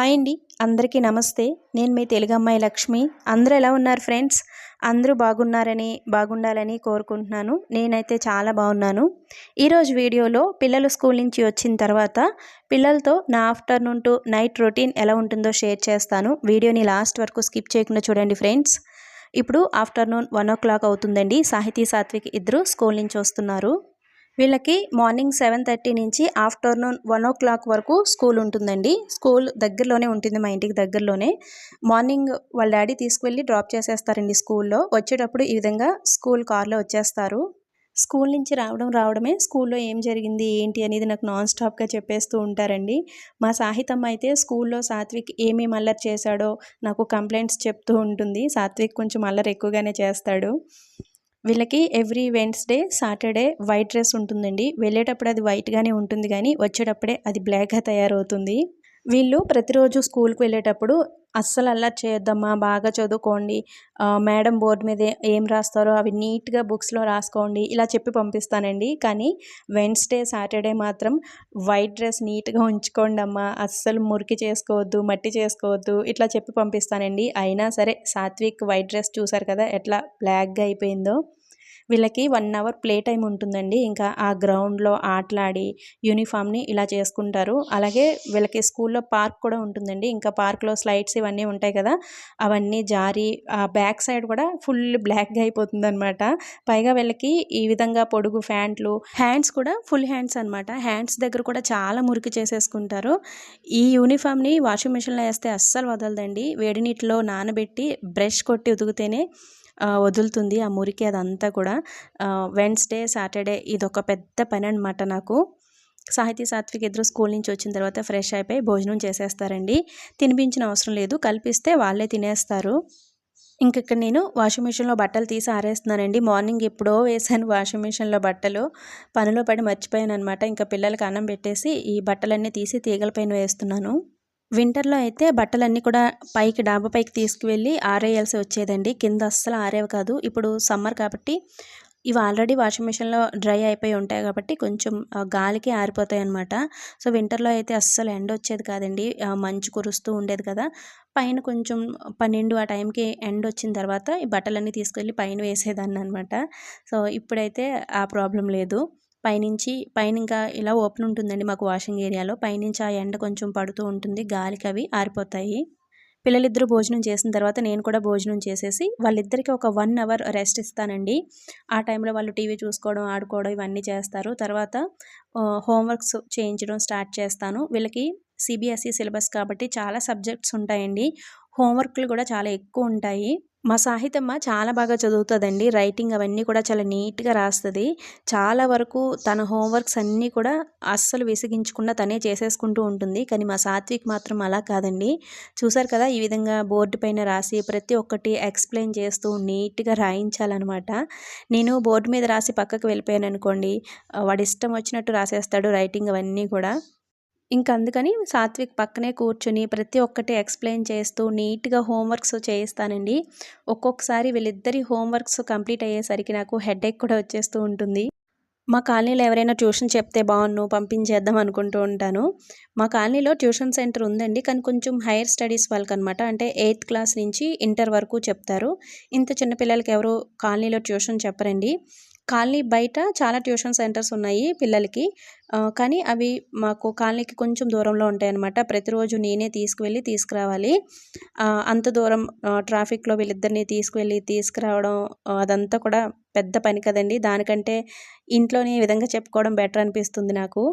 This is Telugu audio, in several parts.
హాయ్ అండి. అందరికీ నమస్తే. నేను మీ తెలుగు అమ్మాయి లక్ష్మి. అందరూ ఎలా ఉన్నారు ఫ్రెండ్స్? అందరూ బాగున్నారని బాగుండాలని కోరుకుంటున్నాను. నేనైతే చాలా బాగున్నాను. ఈరోజు వీడియోలో పిల్లలు స్కూల్ నుంచి వచ్చిన తర్వాత పిల్లలతో నా ఆఫ్టర్నూన్ టు నైట్ రొటీన్ ఎలా ఉంటుందో షేర్ చేస్తాను. వీడియోని లాస్ట్ వరకు స్కిప్ చేయకుండా చూడండి ఫ్రెండ్స్. ఇప్పుడు ఆఫ్టర్నూన్ వన్ ఓ క్లాక్ అవుతుందండి. సాహితీ సాత్విక్ ఇద్దరు స్కూల్ నుంచి వస్తున్నారు. వీళ్ళకి మార్నింగ్ సెవెన్ థర్టీ నుంచి ఆఫ్టర్నూన్ వన్ ఓ క్లాక్ వరకు స్కూల్ ఉంటుందండి. స్కూల్ దగ్గరలోనే ఉంటుంది మా ఇంటికి దగ్గరలోనే. మార్నింగ్ వాళ్ళ డాడీ తీసుకువెళ్ళి డ్రాప్ చేసేస్తారండి స్కూల్లో. వచ్చేటప్పుడు ఈ విధంగా స్కూల్ కార్లో వచ్చేస్తారు. స్కూల్ నుంచి రావడం రావడమే స్కూల్లో ఏం జరిగింది ఏంటి అనేది నాకు నాన్ స్టాప్గా చెప్పేస్తూ ఉంటారండి. మా సాహితం అయితే స్కూల్లో సాత్విక్ ఏమేమి అల్లరి చేశాడో నాకు కంప్లైంట్స్ చెప్తూ ఉంటుంది. సాత్విక్ కొంచెం అల్లరి ఎక్కువగానే చేస్తాడు. వీళ్ళకి every Wednesday Saturday white dress ఉంటుందండి. వెళ్ళేటప్పుడు అది వైట్గానే ఉంటుంది కానీ వచ్చేటప్పుడే అది బ్లాక్గా తయారవుతుంది. వీళ్ళు ప్రతిరోజు స్కూల్కి వెళ్ళేటప్పుడు అస్సలు అల్లరి చేయొద్దమ్మా బాగా చదువుకోండి మేడం బోర్డు మీద ఏం రాస్తారో అవి నీట్గా బుక్స్లో రాసుకోండి ఇలా చెప్పి పంపిస్తానండి. కానీ వెన్స్డే సాటర్డే మాత్రం వైట్ డ్రెస్ నీట్గా ఉంచుకోండి అమ్మా అస్సలు మురికి చేసుకోవద్దు మట్టి చేసుకోవద్దు ఇట్లా చెప్పి పంపిస్తానండి. అయినా సరే సాత్విక్ వైట్ డ్రెస్ చూసారు కదా ఎట్లా బ్లాక్గా అయిపోయిందో. వీళ్ళకి వన్ అవర్ ప్లే టైం ఉంటుందండి. ఇంకా ఆ గ్రౌండ్లో ఆటలాడి యూనిఫామ్ని ఇలా చేసుకుంటారు. అలాగే వీళ్ళకి స్కూల్లో పార్క్ కూడా ఉంటుందండి. ఇంకా పార్క్లో స్లైడ్స్ ఇవన్నీ ఉంటాయి కదా అవన్నీ జారి ఆ బ్యాక్ సైడ్ కూడా ఫుల్ బ్లాక్గా అయిపోతుంది అనమాట పైగా వీళ్ళకి ఈ విధంగా పొడుగు ఫ్యాంట్లు హ్యాండ్స్ కూడా ఫుల్ హ్యాండ్స్ అనమాట హ్యాండ్స్ దగ్గర కూడా చాలా మురికి చేసేసుకుంటారు. ఈ యూనిఫామ్ని వాషింగ్ మిషన్లో వేస్తే అస్సలు వదలదండి. వేడి నీటిలో నానబెట్టి బ్రష్ కొట్టి ఉతుకుతేనే వదులుతుంది ఆ మురికి అదంతా కూడా. వెన్స్డే సాటర్డే ఇదొక పెద్ద పని అనమాట నాకు. సాహితీ సాత్విక్ ఇద్దరు స్కూల్ నుంచి వచ్చిన తర్వాత ఫ్రెష్ అయిపోయి భోజనం చేసేస్తారండి. తినిపించిన అవసరం లేదు కల్పిస్తే వాళ్ళే తినేస్తారు. ఇంకక్కడ నేను వాషింగ్ మిషన్లో బట్టలు తీసి ఆరేస్తున్నానండి. మార్నింగ్ ఎప్పుడో వేసాను వాషింగ్ మిషన్లో బట్టలు. పనిలో పడి మర్చిపోయాను అనమాట ఇంకా పిల్లలకి అన్నం పెట్టేసి ఈ బట్టలన్నీ తీసి తీగల పైన వేస్తున్నాను. వింటర్లో అయితే బట్టలన్నీ కూడా పైకి డాబా పైకి తీసుకువెళ్ళి ఆరేయాల్సి వచ్చేదండి. కింద అస్సలు ఆరేవి కాదు. ఇప్పుడు సమ్మర్ కాబట్టి ఇవి ఆల్రెడీ వాషింగ్ మిషన్లో డ్రై అయిపోయి ఉంటాయి కాబట్టి కొంచెం గాలికి ఆరిపోతాయి అనమాట సో వింటర్లో అయితే అస్సలు ఎండ వచ్చేది కాదండి. మంచు కురుస్తూ ఉండేది కదా. పైన కొంచెం పన్నెండు ఆ టైంకి ఎండ వచ్చిన తర్వాత ఈ బట్టలన్నీ తీసుకెళ్ళి పైన వేసేదాన్ని అనమాట సో ఇప్పుడైతే ఆ ప్రాబ్లం లేదు. పైనుంచి పైన ఇంకా ఇలా ఓపెన్ ఉంటుందండి మాకు వాషింగ్ ఏరియాలో. పైనుంచి ఆ ఎండ కొంచెం పడుతూ ఉంటుంది గాలికి అవి ఆరిపోతాయి. పిల్లలిద్దరూ భోజనం చేసిన తర్వాత నేను కూడా భోజనం చేసేసి వాళ్ళిద్దరికీ ఒక వన్ అవర్ రెస్ట్ ఇస్తానండి. ఆ టైంలో వాళ్ళు టీవీ చూసుకోవడం ఆడుకోవడం ఇవన్నీ చేస్తారు. తర్వాత హోంవర్క్స్ చేయించడం స్టార్ట్ చేస్తాను. వీళ్ళకి సిబిఎస్ఈ సిలబస్ కాబట్టి చాలా సబ్జెక్ట్స్ ఉంటాయండి. హోంవర్క్లు కూడా చాలా ఎక్కువ ఉంటాయి. మా సాహితమ్మ చాలా బాగా చదువుతుందండి. రైటింగ్ అవన్నీ కూడా చాలా నీట్గా రాస్తుంది. చాలా వరకు తన హోంవర్క్స్ అన్నీ కూడా అస్సలు విసిగించకుండా తనే చేసేసుకుంటూ ఉంటుంది. కానీ మా సాత్విక్ మాత్రం అలా కాదండి. చూసారు కదా ఈ విధంగా బోర్డు పైన రాసి ప్రతి ఒక్కటి ఎక్స్ప్లెయిన్ చేస్తూ నీట్గా రాయించాలన్నమాట. నేను బోర్డు మీద రాసి పక్కకు వెళ్ళిపోయాను అనుకోండి వాడి ఇష్టం వచ్చినట్టు రాసేస్తాడు రైటింగ్ అవన్నీ కూడా. ఇంకా అందుకని సాత్విక్ పక్కనే కూర్చుని ప్రతి ఒక్కటి ఎక్స్ప్లెయిన్ చేస్తూ నీట్గా హోంవర్క్స్ చేయిస్తానండి. ఒక్కొక్కసారి వీళ్ళిద్దరి హోంవర్క్స్ కంప్లీట్ అయ్యేసరికి నాకు హెడేక్ కూడా వచ్చేస్తూ ఉంటుంది. మా కాలనీలో ఎవరైనా ట్యూషన్ చెప్తే బాగున్ను పంపించేద్దాం అనుకుంటూ ఉంటాను. మా కాలనీలో ట్యూషన్ సెంటర్ ఉందండి. కానీ కొంచెం హైయర్ స్టడీస్ వాళ్ళకి అనమాట అంటే ఎయిత్ క్లాస్ నుంచి ఇంటర్ వరకు చెప్తారు. ఇంత చిన్నపిల్లలకి ఎవరు కాలనీలో ట్యూషన్ చెప్పరండి. కాలనీ బయట చాలా ట్యూషన్ సెంటర్స్ ఉన్నాయి పిల్లలకి. కానీ అవి మాకు కాలనీకి కొంచెం దూరంలో ఉంటాయి అన్నమాట ప్రతిరోజు నేనే తీసుకువెళ్ళి తీసుకురావాలి. అంత దూరం ట్రాఫిక్లో వీళ్ళిద్దరిని తీసుకువెళ్ళి తీసుకురావడం అదంతా కూడా పెద్ద పని కదండి. దానికంటే ఇంట్లోనే ఈ విధంగా చెప్పుకోవడం బెటర్ అనిపిస్తుంది నాకు.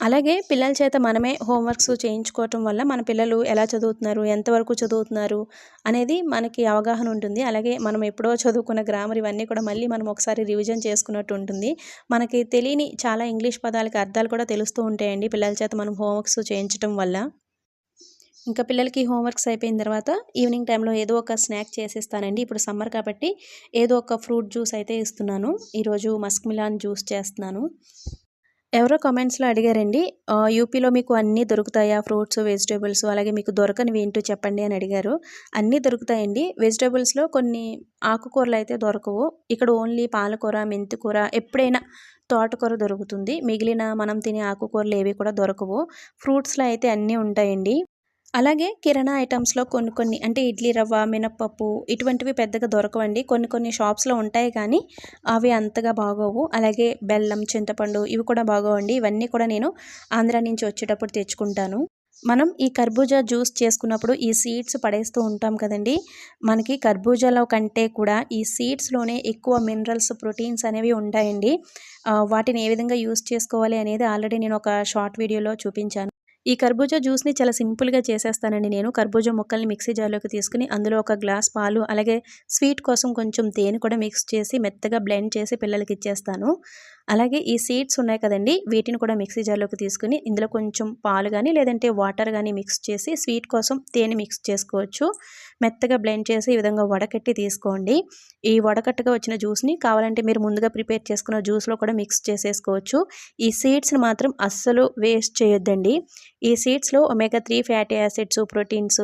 అలాగే పిల్లల చేత మనమే హోంవర్క్స్ చేయించుకోవటం వల్ల మన పిల్లలు ఎలా చదువుతున్నారు ఎంతవరకు చదువుతున్నారు అనేది మనకి అవగాహన ఉంటుంది. అలాగే మనం ఎప్పుడో చదువుకున్న గ్రామర్ ఇవన్నీ కూడా మళ్ళీ మనం ఒకసారి రివిజన్ చేసుకున్నట్టు ఉంటుంది. మనకి తెలియని చాలా ఇంగ్లీష్ పదాలకి అర్థాలు కూడా తెలుస్తూ ఉంటాయండి పిల్లల చేత మనం హోంవర్క్స్ చేయించడం వల్ల. ఇంకా పిల్లలకి హోంవర్క్స్ అయిపోయిన తర్వాత ఈవినింగ్ టైంలో ఏదో ఒక స్నాక్ చేసేస్తానండి. ఇప్పుడు సమ్మర్ కాబట్టి ఏదో ఒక ఫ్రూట్ జ్యూస్ అయితే ఇస్తున్నాను. ఈరోజు మస్క్ మిలాన్ జ్యూస్ చేస్తున్నాను. ఎవరో కామెంట్స్లో అడిగారండి యూపీలో మీకు అన్నీ దొరుకుతాయా? ఫ్రూట్స్ వెజిటేబుల్స్ అలాగే మీకు దొరకనివి ఏంటో చెప్పండి అని అడిగారు. అన్నీ దొరుకుతాయండి. వెజిటేబుల్స్లో కొన్ని ఆకుకూరలు అయితే దొరకవు. ఇక్కడ ఓన్లీ పాలకూర మెంతికూర ఎప్పుడైనా తోటకూర దొరుకుతుంది. మిగిలిన మనం తినే ఆకుకూరలు ఏవి కూడా దొరకవు. ఫ్రూట్స్లో అయితే అన్నీ ఉంటాయండి. అలాగే కిరాణా ఐటమ్స్లో కొన్ని కొన్ని అంటే ఇడ్లీ రవ్వ మినప్పప్పు ఇటువంటివి పెద్దగా దొరకవండి. కొన్ని కొన్ని షాప్స్లో ఉంటాయి కానీ అవి అంతగా బాగోవు. అలాగే బెల్లం చింతపండు ఇవి కూడా బాగోవండి. ఇవన్నీ కూడా నేను ఆంధ్ర నుంచి వచ్చేటప్పుడు తెచ్చుకుంటాను. మనం ఈ కర్బూజా జ్యూస్ చేసుకున్నప్పుడు ఈ సీడ్స్ పడేస్తూ ఉంటాం కదండి. మనకి కర్బూజాలో కంటే కూడా ఈ సీడ్స్లోనే ఎక్కువ మినరల్స్ ప్రోటీన్స్ అనేవి ఉంటాయండి. వాటిని ఏ విధంగా యూస్ చేసుకోవాలి అనేది ఆల్రెడీ నేను ఒక షార్ట్ వీడియోలో చూపించాను. ఈ కర్బూజా జ్యూస్ని చాలా సింపుల్గా చేసేస్తానండి నేను. కర్బూజా ముక్కల్ని మిక్సీ జార్లోకి తీసుకుని అందులో ఒక గ్లాస్ పాలు అలాగే స్వీట్ కోసం కొంచెం తేనె కూడా మిక్స్ చేసి మెత్తగా బ్లెండ్ చేసి పిల్లలకి ఇచ్చేస్తాను. అలాగే ఈ సీడ్స్ ఉన్నాయి కదండి వీటిని కూడా మిక్సీ జార్లోకి తీసుకుని ఇందులో కొంచెం పాలు కానీ లేదంటే వాటర్ కానీ మిక్స్ చేసి స్వీట్ కోసం తేనె మిక్స్ చేసుకోవచ్చు. మెత్తగా బ్లెండ్ చేసి ఈ విధంగా వడకట్టి తీసుకోండి. ఈ వడకట్టుగా వచ్చిన జ్యూస్ని కావాలంటే మీరు ముందుగా ప్రిపేర్ చేసుకున్న జ్యూస్లో కూడా మిక్స్ చేసేసుకోవచ్చు. ఈ సీడ్స్ని మాత్రం అస్సలు వేస్ట్ చేయొద్దండి. ఈ సీడ్స్లో omega three fatty acids proteins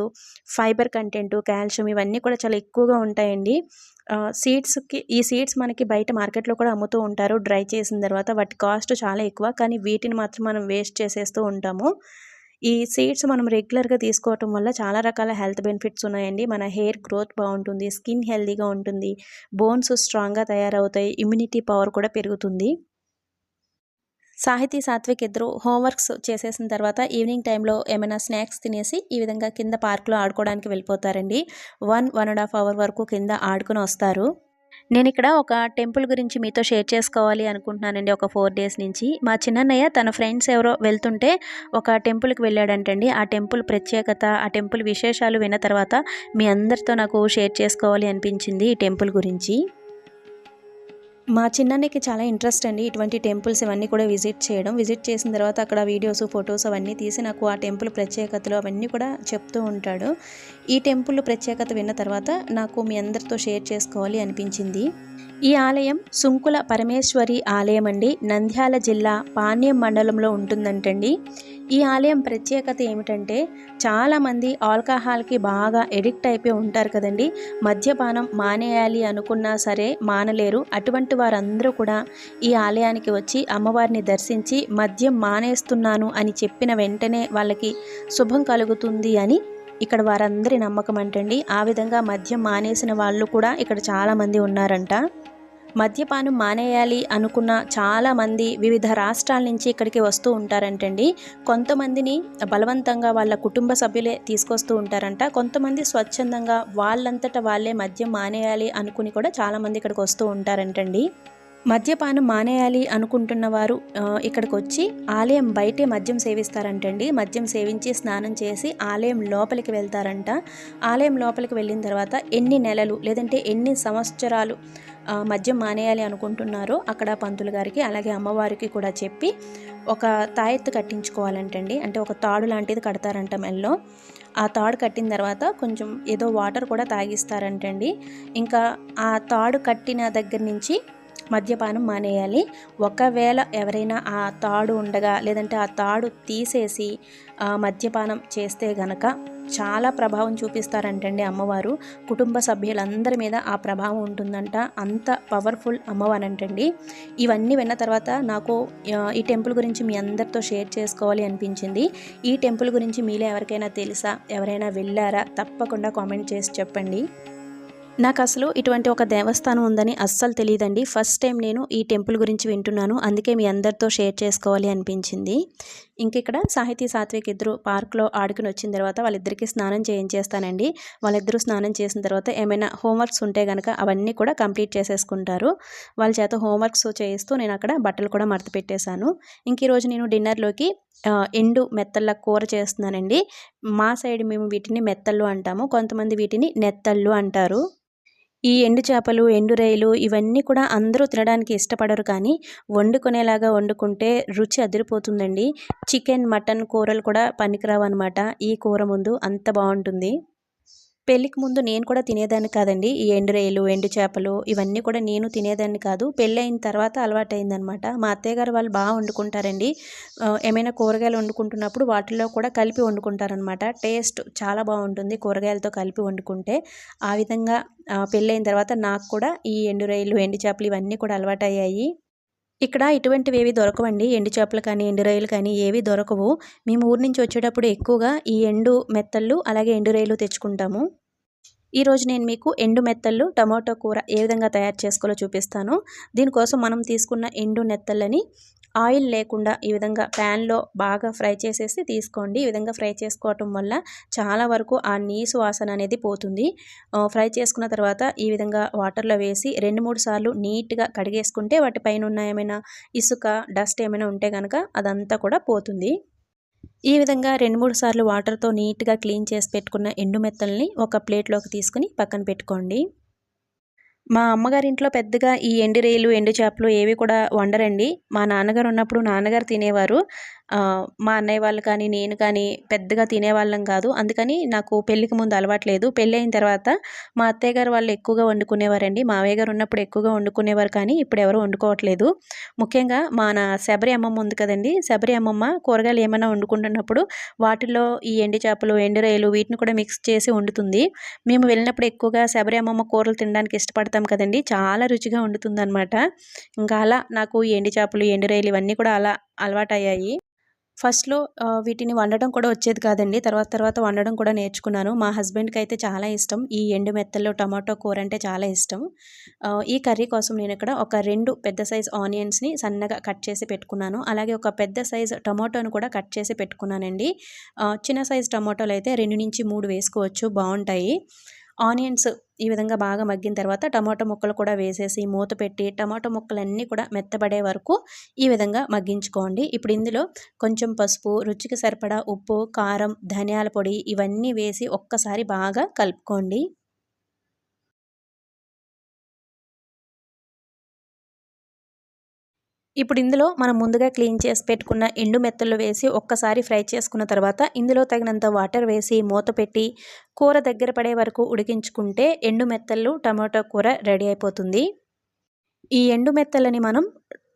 fibre content calcium ఇవన్నీ కూడా చాలా ఎక్కువగా ఉంటాయండి. సీడ్స్కి ఈ సీడ్స్ మనకి బయట మార్కెట్లో కూడా అమ్ముతూ ఉంటారు. డ్రై చేసిన తర్వాత వాటి కాస్ట్ చాలా ఎక్కువ. కానీ వీటిని మాత్రం మనం వేస్ట్ చేసేస్తూ ఉంటాము. ఈ సీడ్స్ మనం రెగ్యులర్గా తీసుకోవటం వల్ల చాలా రకాల హెల్త్ బెనిఫిట్స్ ఉన్నాయండి. మన హెయిర్ గ్రోత్ బాగుంటుంది స్కిన్ హెల్తీగా ఉంటుంది బోన్స్ స్ట్రాంగ్గా తయారవుతాయి ఇమ్యూనిటీ పవర్ కూడా పెరుగుతుంది. సాహితీ సాత్విక్ ఇద్దరు హోంవర్క్స్ చేసేసిన తర్వాత ఈవినింగ్ టైంలో ఏమైనా స్నాక్స్ తినేసి ఈ విధంగా కింద పార్క్లో ఆడుకోవడానికి వెళ్ళిపోతారండి. One one and half hour వరకు కింద ఆడుకుని వస్తారు. నేను ఇక్కడ ఒక టెంపుల్ గురించి మీతో షేర్ చేసుకోవాలి అనుకుంటున్నానండి ఒక ఫోర్ డేస్ నుంచి. మా చిన్నన్నయ్య తన ఫ్రెండ్స్ ఎవరో వెళ్తుంటే ఒక టెంపుల్కి వెళ్ళాడంటండి. ఆ టెంపుల్ ప్రత్యేకత ఆ టెంపుల్ విశేషాలు విన్న తర్వాత మీ అందరితో నాకు షేర్ చేసుకోవాలి అనిపించింది ఈ టెంపుల్ గురించి. మా చిన్నన్నకి చాలా ఇంట్రెస్ట్ అండి. ఇటువంటి టెంపుల్స్ ఇవన్నీ కూడా విజిట్ చేయడం. విజిట్ చేసిన తర్వాత అక్కడ వీడియోస్ ఫొటోస్ అవన్నీ తీసి నాకు ఆ టెంపుల్ ప్రత్యేకతలు అవన్నీ కూడా చెప్తూ ఉంటాడు. ఈ టెంపుల్ ప్రత్యేకత విన్న తర్వాత నాకు మీ అందరితో షేర్ చేసుకోవాలి అనిపించింది. ఈ ఆలయం సుంకుల పరమేశ్వరి ఆలయం అండి. నంద్యాల జిల్లా పాణ్యం మండలంలో ఉంటుందంటండి. ఈ ఆలయం ప్రత్యేకత ఏమిటంటే చాలామంది ఆల్కహాల్కి బాగా ఎడిక్ట్ అయిపోయి ఉంటారు కదండి. మద్యపానం మానేయాలి అనుకున్నా సరే మానలేరు. అటువంటి వారందరూ కూడా ఈ ఆలయానికి వచ్చి అమ్మవారిని దర్శించి మద్యం మానేస్తున్నాను అని చెప్పిన వెంటనే వాళ్ళకి శుభం కలుగుతుంది అని ఇక్కడ వారందరి నమ్మకం అంటండి. ఆ విధంగా మద్యం మానేసిన వాళ్ళు కూడా ఇక్కడ చాలామంది ఉన్నారంట. మద్యపానం మానేయాలి అనుకున్న చాలామంది వివిధ రాష్ట్రాల నుంచి ఇక్కడికి వస్తూ ఉంటారంటండి. కొంతమందిని బలవంతంగా వాళ్ళ కుటుంబ సభ్యులే తీసుకొస్తూ ఉంటారంట. కొంతమంది స్వచ్ఛందంగా వాళ్ళంతట వాళ్ళే మద్యం మానేయాలి అనుకుని కూడా చాలామంది ఇక్కడికి వస్తూ ఉంటారంటండి. మద్యపానం మానేయాలి అనుకుంటున్న వారు ఇక్కడికి వచ్చి ఆలయం బయటే మద్యం సేవిస్తారంటండి. మద్యం సేవించి స్నానం చేసి ఆలయం లోపలికి వెళ్తారంట. ఆలయం లోపలికి వెళ్ళిన తర్వాత ఎన్ని నెలలు లేదంటే ఎన్ని సంవత్సరాలు మద్యం మానేయాలి అనుకుంటున్నారో అక్కడ పంతులు గారికి అలాగే అమ్మవారికి కూడా చెప్పి ఒక తాయెత్తు కట్టించుకోవాలంటండి. అంటే ఒక తాడు లాంటిది కడతారంట మెల్లో. ఆ తాడు కట్టిన తర్వాత కొంచెం ఏదో వాటర్ కూడా తాగిస్తారంటండి. ఇంకా ఆ తాడు కట్టిన దగ్గర నుంచి మద్యపానం మానేయాలి. ఒకవేళ ఎవరైనా ఆ తాడు ఉండగా లేదంటే ఆ తాడు తీసేసి మద్యపానం చేస్తే గనక చాలా ప్రభావం చూపిస్తారంటండి అమ్మవారు. కుటుంబ సభ్యులందరి మీద ఆ ప్రభావం ఉంటుందంట. అంత పవర్ఫుల్ అమ్మవారంటండి. ఇవన్నీ విన్న తర్వాత నాకు ఈ టెంపుల్ గురించి మీ అందరితో షేర్ చేసుకోవాలి అనిపించింది. ఈ టెంపుల్ గురించి మీలో ఎవరికైనా తెలుసా? ఎవరైనా వెళ్ళారా? తప్పకుండా కామెంట్ చేసి చెప్పండి. నాకు అసలు ఇటువంటి ఒక దేవస్థానం ఉందని అస్సలు తెలియదండి ఫస్ట్ టైం నేను ఈ టెంపుల్ గురించి వింటున్నాను. అందుకే మీ అందరితో షేర్ చేసుకోవాలి అనిపించింది. ఇంక ఇక్కడ సాహితీ సాత్విక్ ఇద్దరు పార్క్లో ఆడుకుని వచ్చిన తర్వాత వాళ్ళిద్దరికీ స్నానం చేయించేస్తానండి. వాళ్ళిద్దరూ స్నానం చేసిన తర్వాత ఏమైనా హోంవర్క్స్ ఉంటే కనుక అవన్నీ కూడా కంప్లీట్ చేసేసుకుంటారు. వాళ్ళ చేత హోంవర్క్స్ చేయిస్తూ నేను అక్కడ బట్టలు కూడా మడత పెట్టేశాను. ఇంక ఈరోజు నేను డిన్నర్లోకి ఎండు మెత్తళ్ళ కూర చేస్తున్నానండి. మా సైడ్ మేము వీటిని మెత్తళ్ళు అంటాము. కొంతమంది వీటిని నెత్తళ్ళు అంటారు. ఈ ఎండు చేపలు ఎండు రైలు ఇవన్నీ కూడా అందరూ తినడానికి ఇష్టపడరు కానీ వండుకునేలాగా వండుకుంటే రుచి అదిరిపోతుందండి. చికెన్ మటన్ కూరలు కూడా పనికిరావు అనమాట ఈ కూర ముందు అంత బాగుంటుంది. పెళ్ళికి ముందు నేను కూడా తినేదాన్ని కాదండి. ఈ ఎండురేలు ఎండు చేపలు ఇవన్నీ కూడా నేను తినేదాన్ని కాదు. పెళ్ళి అయిన తర్వాత అలవాటైందనమాట మా అత్తయ్య గారు వాళ్ళు బాగా వండుకుంటారండి. ఏమైనా కూరగాయలు వండుకుంటున్నప్పుడు వాటిల్లో కూడా కలిపి వండుకుంటారనమాట. టేస్ట్ చాలా బాగుంటుంది కూరగాయలతో కలిపి వండుకుంటే. ఆ విధంగా పెళ్ళైన తర్వాత నాకు కూడా ఈ ఎండురేలు ఎండు చేపలు ఇవన్నీ కూడా అలవాటయ్యాయి. ఇక్కడ ఇటువంటివి ఏవి దొరకవండి? ఎండు చేపలు కానీ ఎండు రొయ్యలు కానీ ఏవి దొరకవు. మేము ఊరి నుంచి వచ్చేటప్పుడు ఎక్కువగా ఈ ఎండు మెత్తళ్ళు అలాగే ఎండు రొయ్యలు తెచ్చుకుంటాము. ఈరోజు నేను మీకు ఎండు మెత్తళ్ళు టమాటో కూర ఏ విధంగా తయారు చేసుకోవాలో చూపిస్తాను. దీనికోసం మనం తీసుకున్న ఎండు నెత్తళ్ళని ఆయిల్ లేకుండా ఈ విధంగా ప్యాన్లో బాగా ఫ్రై చేసేసి తీసుకోండి. ఈ విధంగా ఫ్రై చేసుకోవటం వల్ల చాలా వరకు ఆ నీసు వాసన అనేది పోతుంది. ఫ్రై చేసుకున్న తర్వాత ఈ విధంగా వాటర్లో వేసి రెండు మూడు సార్లు నీట్గా కడిగేసుకుంటే వాటిపైన ఉన్న ఏమైనా ఇసుక డస్ట్ ఏమైనా ఉంటే కనుక అదంతా కూడా పోతుంది. ఈ విధంగా రెండు మూడు సార్లు వాటర్తో నీట్గా క్లీన్ చేసి పెట్టుకున్న ఎండు మెత్తల్ని ఒక ప్లేట్లోకి తీసుకుని పక్కన పెట్టుకోండి. మా అమ్మగారింట్లో పెద్దగా ఈ ఎండు రొయ్యలు ఎండు చేపలు ఏవి కూడా వండరండి. మా నాన్నగారు ఉన్నప్పుడు నాన్నగారు తినేవారు. మా అన్నయ్య వాళ్ళు కానీ నేను కానీ పెద్దగా తినేవాళ్ళం కాదు. అందుకని నాకు పెళ్ళికి ముందు అలవాట్లేదు. పెళ్ళి అయిన తర్వాత మా అత్తయ్య గారు వాళ్ళు ఎక్కువగా వండుకునేవారండి. మావయ్య గారు ఉన్నప్పుడు ఎక్కువగా వండుకునేవారు కానీ ఇప్పుడు ఎవరు వండుకోవట్లేదు. ముఖ్యంగా మన శబరి అమ్మమ్మ ఉంది కదండి. శబరి అమ్మమ్మ కూరగాయలు ఏమైనా వండుకుంటున్నప్పుడు వాటిలో ఈ ఎండు చేపలు ఎండు రొయ్యలు వీటిని కూడా మిక్స్ చేసి వండుతుంది. మేము వెళ్ళినప్పుడు ఎక్కువగా శబరి అమ్మమ్మ కూరలు తినడానికి ఇష్టపడతాం కదండి. చాలా రుచిగా వండుతుంది అనమాట ఇంకా అలా నాకు ఎండు చేపలు ఎండు రొయ్యలు ఇవన్నీ కూడా అలా అలవాటయ్యాయి. ఫస్ట్లో వీటిని వండడం కూడా వచ్చేది కాదండి. తర్వాత తర్వాత వండడం కూడా నేర్చుకున్నాను. మా హస్బెండ్కి అయితే చాలా ఇష్టం. ఈ ఎండు మెత్తల్లో టమాటో కూర అంటే చాలా ఇష్టం. ఈ కర్రీ కోసం నేను ఇక్కడ ఒక రెండు పెద్ద సైజ్ ఆనియన్స్ని సన్నగా కట్ చేసి పెట్టుకున్నాను. అలాగే ఒక పెద్ద సైజ్ టమాటోను కూడా కట్ చేసి పెట్టుకున్నానండి. చిన్న సైజ్ టమాటోలు అయితే రెండు నుంచి మూడు వేసుకోవచ్చు. బాగుంటాయి. ఆనియన్స్ ఈ విధంగా బాగా మగ్గిన తర్వాత టమాటో ముక్కలు కూడా వేసేసి మూత పెట్టి టమాటో ముక్కలన్నీ కూడా మెత్తబడే వరకు ఈ విధంగా మగ్గించుకోండి. ఇప్పుడు ఇందులో కొంచెం పసుపు రుచికి సరిపడా ఉప్పు కారం ధనియాల పొడి ఇవన్నీ వేసి ఒక్కసారి బాగా కలుపుకోండి. ఇప్పుడు ఇందులో మనం ముందుగా క్లీన్ చేసి పెట్టుకున్న ఎండు మెత్తలు వేసి ఒక్కసారి ఫ్రై చేసుకున్న తర్వాత ఇందులో తగినంత వాటర్ వేసి మూత పెట్టి కూర దగ్గర పడే వరకు ఉడికించుకుంటే ఎండు మెత్తలు టమాటో కూర రెడీ అయిపోతుంది. ఈ ఎండు మెత్తలని మనం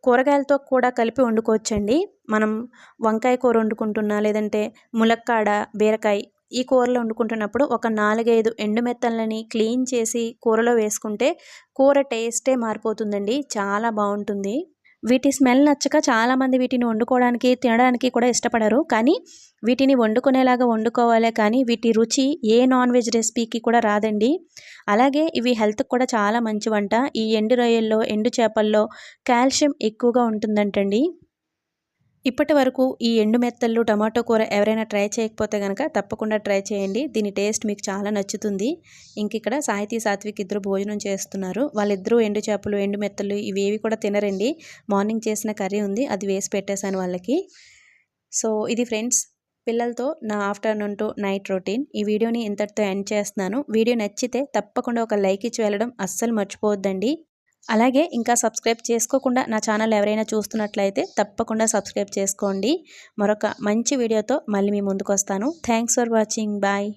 కూరగాయలతో కూడా కలిపి వండుకోవచ్చండి. మనం వంకాయ కూర వండుకుంటున్నా లేదంటే ములక్కాడ బీరకాయ ఈ కూరలో వండుకుంటున్నప్పుడు ఒక నాలుగైదు ఎండు మెత్తలని క్లీన్ చేసి కూరలో వేసుకుంటే కూర టేస్టే మారిపోతుందండి. చాలా బాగుంటుంది. వీటి స్మెల్ నచ్చక చాలామంది వీటిని వండుకోవడానికి తినడానికి కూడా ఇష్టపడరు. కానీ వీటిని వండుకునేలాగా వండుకోవాలే కానీ వీటి రుచి ఏ నాన్ వెజ్ రెసిపీకి కూడా రాదండి. అలాగే ఇవి హెల్త్కి కూడా చాలా మంచి వంట. ఈ ఎండు రొయ్యల్లో ఎండు చేపల్లో కాల్షియం ఎక్కువగా ఉంటుందంటండి. ఇప్పటి వరకు ఈ ఎండు మెత్తళ్ళు టమాటో కూర ఎవరైనా ట్రై చేయకపోతే కనుక తప్పకుండా ట్రై చేయండి. దీని టేస్ట్ మీకు చాలా నచ్చుతుంది. ఇంక ఇక్కడ సాహితీ సాత్విక్ ఇద్దరు భోజనం చేస్తున్నారు. వాళ్ళిద్దరూ ఎండు చేపలు ఎండు మెత్తలు ఇవేవి కూడా తినరండి. మార్నింగ్ చేసిన కర్రీ ఉంది. అది వేసి పెట్టేశాను వాళ్ళకి. సో ఇది ఫ్రెండ్స్ పిల్లలతో నా ఆఫ్టర్నూన్ టు నైట్ రొటీన్. ఈ వీడియోని ఇంతటితో ఎండ్ చేస్తున్నాను. వీడియో నచ్చితే తప్పకుండా ఒక లైక్ ఇచ్చి వెళ్ళడం అస్సలు మర్చిపోవద్దండి. అలాగే ఇంకా సబ్స్క్రైబ్ చేసుకోకుండా నా ఛానల్ ఎవరైనా చూస్తున్నట్లయితే తప్పకుండా సబ్స్క్రైబ్ చేసుకోండి. మరొక మంచి వీడియోతో మళ్ళీ మీ ముందుకు వస్తాను. Thanks for watching bye